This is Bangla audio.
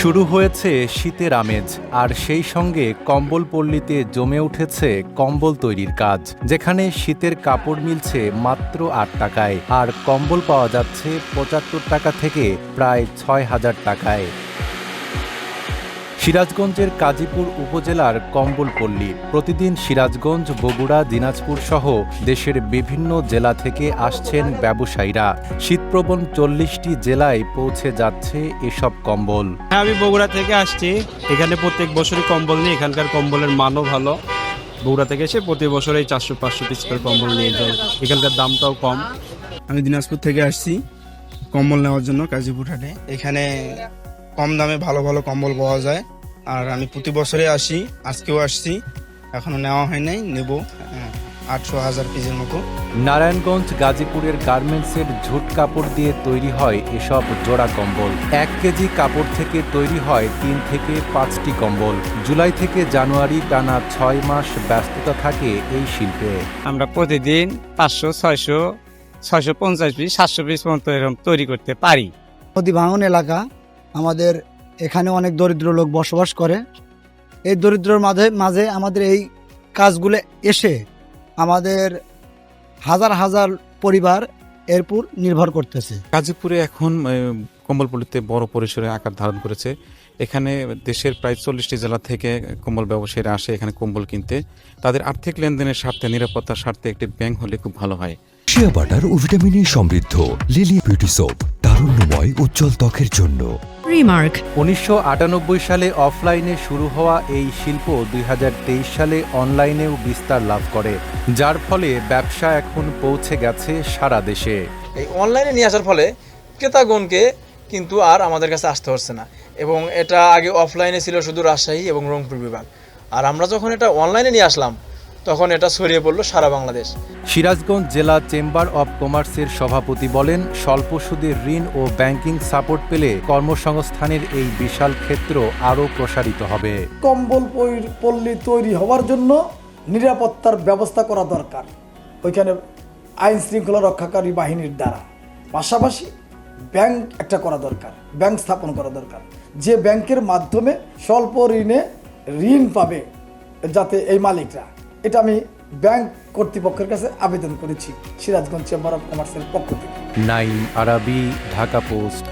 শুরু হয়েছে শীতের আমেজ, আর সেই সঙ্গে কম্বল পল্লীতে জমে উঠেছে কম্বল তৈরির কাজ, যেখানে শীতের কাপড় মিলছে মাত্র আট টাকায়, আর কম্বল পাওয়া যাচ্ছে পঁচাত্তর টাকা থেকে প্রায় ছয় হাজার টাকায়। সিরাজগঞ্জের কাজীপুর উপজেলার কম্বলপল্লী। প্রতিদিন সিরাজগঞ্জ বগুড়া দিনাজপুর সহ দেশের বিভিন্ন জেলা থেকে আসছেন ব্যবসায়ীরা। শীতপ্রবণ চল্লিশটি জেলায় পৌঁছে যাচ্ছে এসব কম্বল। হ্যাঁ আমি বগুড়া থেকে আসছি। এখানে প্রত্যেক বছরই কম্বল নিয়ে এখানকার কম্বলের মানও ভালো। বগুড়া থেকে এসে প্রতি বছর এই চারশো পাঁচশো পিস করে কম্বল নিয়ে যাই। এখানকার দামটাও কম। আমি দিনাজপুর থেকে আসছি কম্বল নেওয়ার জন্য কাজীপুর হাটে। এখানে কম দামে ভালো ভালো কম্বল পাওয়া যায়। আর আমি প্রতি বছরে আসি আজকেও আসছি এখনও নেওয়া হয় নাই নেব আটশো হাজার পিসের মতো। নারায়ণগঞ্জ গাজীপুরের গার্মেন্টসের ঝুট কাপড় দিয়ে তৈরি হয় এসব জোড়া কম্বল। এক কেজি কাপড় থেকে তৈরি হয় তিন থেকে পাঁচটি কম্বল। জুলাই থেকে জানুয়ারি টানা ছয় মাস ব্যস্ততা থাকে এই শিল্পে। আমরা প্রতিদিন পাঁচশো ছয়শো ছয়শো পঞ্চাশ পিস সাতশো পিস পর্যন্ত এরকম তৈরি করতে পারি। নদী ভাঙন এলাকা আমাদের এখানে অনেক দরিদ্র লোক বসবাস করে। এই দরিদ্রর মাঝে মাঝে আমাদের এই কাজগুলো এসে আমাদের হাজার হাজার পরিবার এর উপর নির্ভর করতেছে। গাজীপুরে এখন কম্বলপল্লীতে বড় পরিসরে আকার ধারণ করেছে। এখানে দেশের প্রায় চল্লিশটি জেলা থেকে কম্বল ব্যবসায়ীরা আসে এখানে কম্বল কিনতে। তাদের আর্থিক লেনদেনের স্বার্থে নিরাপত্তার স্বার্থে একটি ব্যাংক হলে খুব ভালো হয়। শিয়া বাটার ও ভিটামিনে সমৃদ্ধ লিলি বিউটি সোপ তারুণ্যময় উজ্জ্বল ত্বকের জন্য। রিমার্ক উনিশশো সালে অফলাইনে শুরু হওয়া এই শিল্প দুই হাজার তেইশ সালে অনলাইনেও বিস্তার লাভ করে যার ফলে ব্যবসা এখন পৌঁছে গেছে সারা দেশে। এই অনলাইনে নিয়ে আসার ফলে ক্রেতাগণকে কিন্তু আর আমাদের কাছে আসতে হচ্ছে না এবং এটা আগে অফলাইনে ছিল শুধু রাজশাহী এবং রংপুর বিভাগ। আর আমরা যখন এটা অনলাইনে নিয়ে আসলাম তখন এটা ছড়িয়ে পড়ল সারা বাংলাদেশ। সিরাজগঞ্জ জেলা চেম্বার অব কমার্সের সভাপতি বলেন স্বল্প সুদের ঋণ ও ব্যাংকিং সাপোর্ট পেলে কর্মসংস্থানের এই বিশাল ক্ষেত্র আরও প্রসারিত হবে। কম্বল পল্লী তৈরি হওয়ার জন্য নিরাপত্তার ব্যবস্থা করা দরকার। ওইখানে আইন শৃঙ্খলা রক্ষাকারী বাহিনীর দ্বারা। পাশাপাশি ব্যাংক একটা করা দরকার ব্যাংক স্থাপন করা দরকার। যে ব্যাংকের মাধ্যমে স্বল্প ঋণে ঋণ পাবে যাতে এই মালিকরা। এটা আমি ব্যাংক কর্তৃপক্ষের কাছে আবেদন করেছি, সিরাজগঞ্জ চেম্বার অফ কমার্সের পক্ষ থেকে। নাইম আরাবি, ঢাকা পোস্ট।